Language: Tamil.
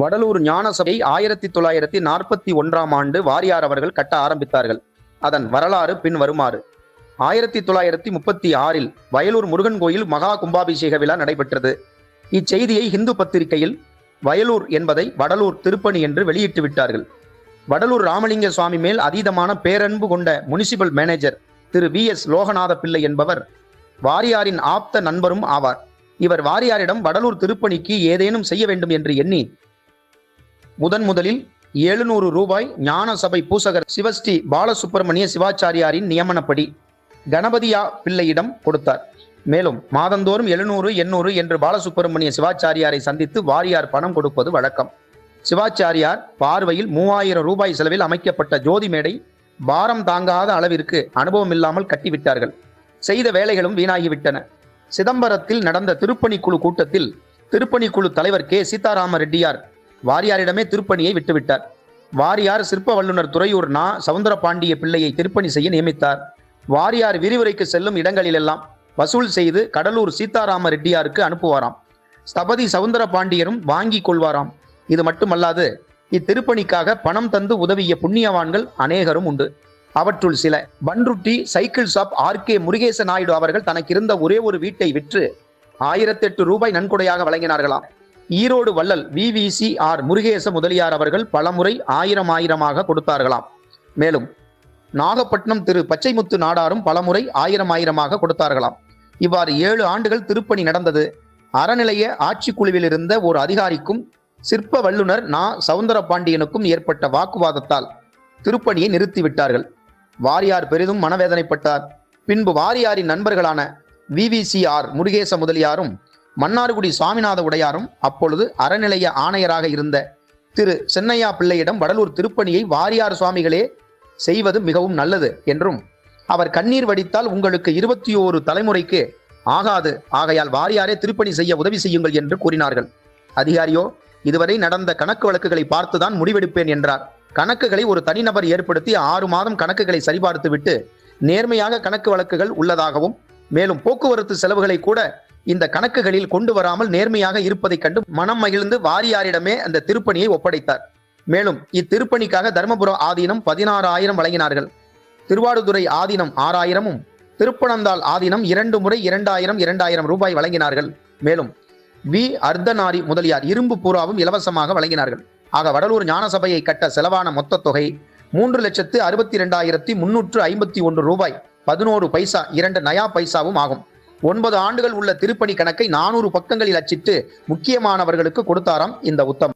வடலூர் ஞான சபை ஆயிரத்தி தொள்ளாயிரத்தி நாற்பத்தி ஒன்றாம் ஆண்டு வாரியார் அவர்கள் கட்ட ஆரம்பித்தார்கள். அதன் வரலாறு பின் வருமாறு ஆயிரத்தி தொள்ளாயிரத்தி முப்பத்தி ஆறில் வயலூர் முருகன் கோயில் மகா கும்பாபிஷேக விழா நடைபெற்றது. இச்செய்தியை இந்து பத்திரிகையில் வயலூர் என்பதை வடலூர் திருப்பணி என்று வெளியிட்டு விட்டார்கள். வடலூர் ராமலிங்க சுவாமி மேல் அதீதமான பேரன்பு கொண்ட municipal manager Thiru V S Loganatha Pillai என்பவர் வாரியாரின் ஆப்த நண்பரும் ஆவார். இவர் வாரியாரிடம் வடலூர் திருப்பணிக்கு ஏதேனும் செய்ய வேண்டும் என்று எண்ணி முதன் முதலில் எழுநூறு ரூபாய் ஞான சபை பூசகர் சிவஸ்ரீ பாலசுப்பிரமணிய சிவாச்சாரியாரின் நியமனப்படி கணபதியா பிள்ளையிடம் கொடுத்தார். மேலும் மாதந்தோறும் எழுநூறு எண்ணூறு என்று பாலசுப்பிரமணிய சிவாச்சாரியாரை சந்தித்து வாரியார் பணம் கொடுப்பது வழக்கம். சிவாச்சாரியார் பார்வையில் மூவாயிரம் ரூபாய் செலவில் அமைக்கப்பட்ட ஜோதி மேடை பாரம் தாங்காத அளவிற்கு அனுபவம் இல்லாமல் கட்டிவிட்டார்கள். செய்த வேலைகளும் வீணாகிவிட்டன. சிதம்பரத்தில் நடந்த திருப்பணிக்குழு கூட்டத்தில் திருப்பணிக்குழு தலைவர் கே. சீதாராம ரெட்டியார் வாரியாரிடமே திருப்பணியை விட்டுவிட்டார். வாரியார் சிற்ப வல்லுநர் துறையூர் நா. சவுந்தரபாண்டிய பிள்ளையை திருப்பணி செய்ய நியமித்தார். வாரியார் விரிவுரைக்கு செல்லும் இடங்களிலெல்லாம் வசூல் செய்து கடலூர் சீதாராம ரெட்டியாருக்கு அனுப்புவாராம். ஸ்தபதி சவுந்தர பாண்டியரும் வாங்கி கொள்வாராம். இது மட்டுமல்லாது இத்திருப்பணிக்காக பணம் தந்து உதவிய புண்ணியவான்கள் அநேகரும் உண்டு. அவற்றுள் சில Panruti cycle shop R. K. Murugesa Naidu அவர்கள் தனக்கு இருந்த ஒரே ஒரு வீட்டை விற்று ஆயிரத்தெட்டு ரூபாய் நன்கொடையாக வழங்கினார்களாம். ஈரோடு வள்ளல் விவிசி ஆர் முருகேச முதலியார் அவர்கள் பலமுறை ஆயிரம் ஆயிரமாக கொடுத்தார்களாம். மேலும் நாகப்பட்டினம் திரு பச்சைமுத்து நாடாரும் பலமுறை ஆயிரம் ஆயிரமாக கொடுத்தார்களாம். இவ்வாறு ஏழு ஆண்டுகள் திருப்பணி நடந்தது. அறநிலைய ஆட்சிக்குழுவில் இருந்த ஒரு அதிகாரிக்கும் சிற்ப வல்லுனர் நா. சவுந்தர பாண்டியனுக்கும் ஏற்பட்ட வாக்குவாதத்தால் திருப்பணியை நிறுத்திவிட்டார்கள். வாரியார் பெரிதும் மனவேதனைப்பட்டார். பின்பு வாரியாரின் நண்பர்களான விவிசிஆர் முருகேச முதலியாரும் மன்னார்குடி சுவாமிநாத உடையாரும் அப்பொழுது அறநிலைய ஆணையராக இருந்த திரு சென்னையா பிள்ளையிடம் வடலூர் திருப்பணியை வாரியார் சுவாமிகளே செய்வது மிகவும் நல்லது என்றும் அவர் கண்ணீர் வடித்தால் உங்களுக்கு இருபத்தி ஓரு தலைமுறைக்கு ஆகாது. ஆகையால் வாரியாரே திருப்பணி செய்ய உதவி செய்யுங்கள் என்று கூறினார்கள். அதிகாரியோ இதுவரை நடந்த கணக்கு வழக்குகளை பார்த்துதான் முடிவெடுப்பேன் என்றார். கணக்குகளை ஒரு தனிநபர் ஏற்படுத்தி ஆறு மாதம் கணக்குகளை சரிபார்த்துவிட்டு நேர்மையாக கணக்கு வழக்குகள் உள்ளதாகவும் மேலும் போக்குவரத்து செலவுகளை கூட இந்த கணக்குகளில் கொண்டு வராமல் நேர்மையாக இருப்பதைக் கண்டு மனம் மகிழ்ந்து வாரியாரிடமே அந்த திருப்பணியை ஒப்படைத்தார். மேலும் இத்திருப்பணிக்காக தர்மபுரம் ஆதீனம் பதினாறாயிரம் வழங்கினார்கள். திருவாடுதுறை ஆதீனம் ஆறாயிரமும் திருப்பனந்தாள் ஆதீனம் இரண்டு முறை இரண்டாயிரம் இரண்டாயிரம் ரூபாய் வழங்கினார்கள். மேலும் வி. அர்த்தநாரி முதலியார் இரும்பு பூராவும் இலவசமாக வழங்கினார்கள். ஆக வடலூர் ஞான சபையை கட்ட செலவான மொத்த தொகை மூன்று லட்சத்து அறுபத்தி இரண்டாயிரத்தி முன்னூற்று ஐம்பத்தி ஒன்று ரூபாய் பதினோரு பைசா இரண்டு நயா பைசாவும் ஆகும். ஒன்பது ஆண்டுகள் உள்ள திருப்பணி கணக்கை நானூறு பக்கங்களில் அச்சிட்டு முக்கியமானவர்களுக்கு கொடுத்தாராம் இந்த உத்தம்.